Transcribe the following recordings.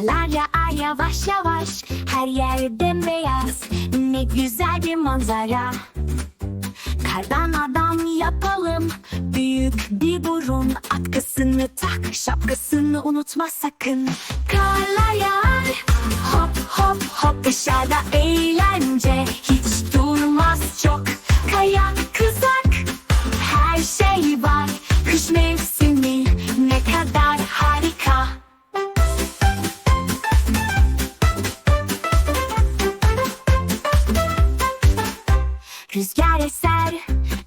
Karlar yağar yavaş yavaş. Her yer bembeyaz Ne güzel bir manzara. Kardan adam yapalım. Büyük bir burun. Atkısını tak Şapkasını unutma sakın. Karlar yağar. Hop hop hop. Dışarıda eğlence Hiç durmaz çok. Kayak Rüzgar eser,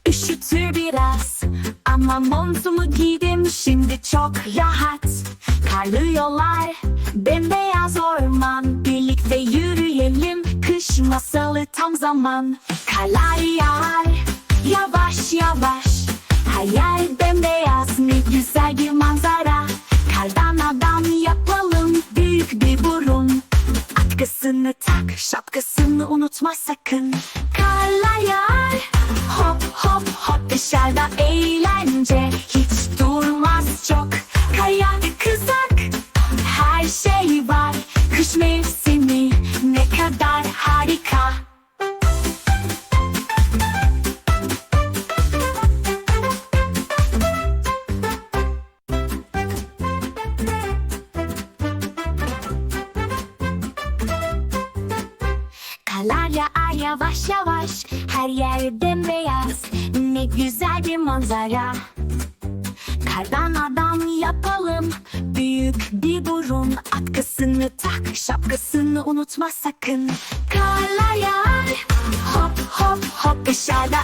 üşütür biraz. Ama montumu giydim şimdi çok rahat. Karlı yollar, bembeyaz orman. Birlikte yürüyelim, kış masalı tam zaman. Karlar yağar, yavaş yavaş. Yer bembeyaz, ne güzel bir manzara. Kardan adam yapalım, büyük bir burun. Atkısını tak, şapkasını unutma sakın. Yağar, hop hop hop dışarıda eğlence yavaş yavaş Her yer bembeyaz Ne güzel bir manzara. Kardan adam yapalım Büyük bir burun. Atkısını tak Şapkasını unutma sakın. Karlar yağar Hop hop hop Dışarıda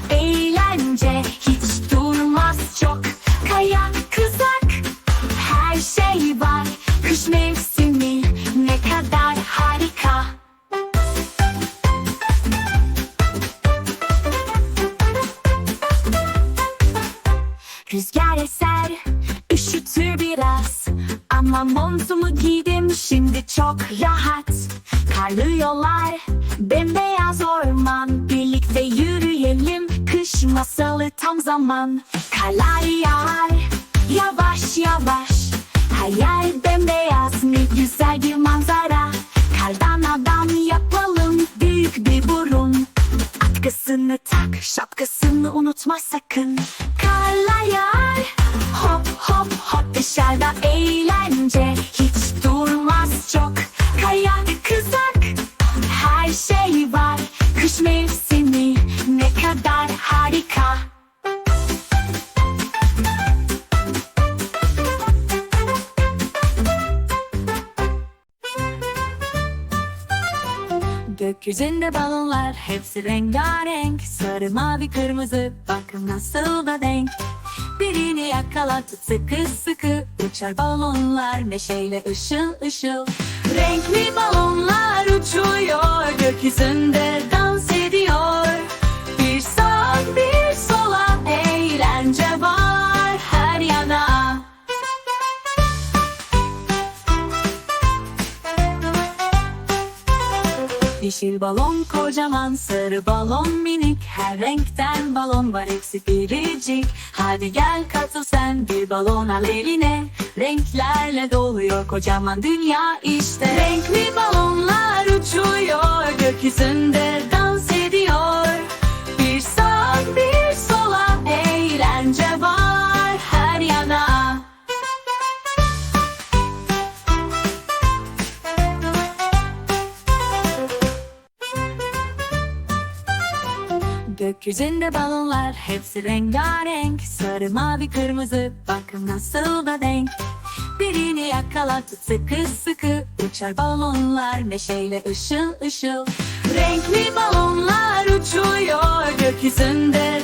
Eser, üşütür biraz. Ama montumu giydim şimdi çok rahat. Karlı yollar, bembeyaz orman. Birlikte yürüyelim, kış masalı tam zaman. Karlar yağar, yavaş yavaş. Her yer bembeyaz, ne güzel bir manzara. Kardan adam yapalım, büyük bir burun. Atkısını tak, şapkasını Gökyüzünde balonlar hepsi rengarenk. Sarı mavi kırmızı bakın nasıl da denk. Birini yakala tut sıkı sıkı. Uçar balonlar neşeyle ışıl ışıl. Renkli balonlar uçuyor Gökyüzünde dans Yeşil balon kocaman, sarı balon minik Her renkten balon var hepsi biricik. Hadi gel katıl sen bir balon al eline. Renklerle doluyor kocaman dünya işte. Renkli balonlar uçuyor gökyüzünde Gökyüzünde balonlar hepsi rengarenk. Sarı mavi kırmızı bakın nasıl da denk. Birini yakala tut sıkı sıkı Uçar balonlar neşeyle ışıl ışıl. Renkli balonlar uçuyor Gökyüzünde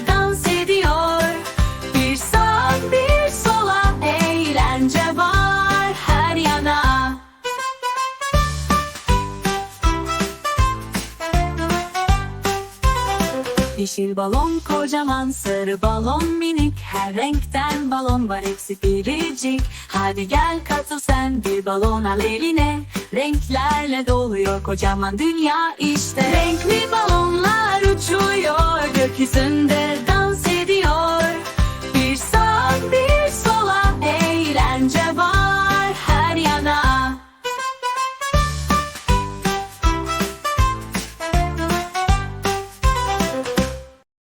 Yeşil balon kocaman, sarı balon minik Her renkten balon var hepsi biricik. Hadi gel katıl sen bir balon al eline. Renklerle doluyor kocaman dünya işte. Renkli balonlar uçuyor gökyüzünde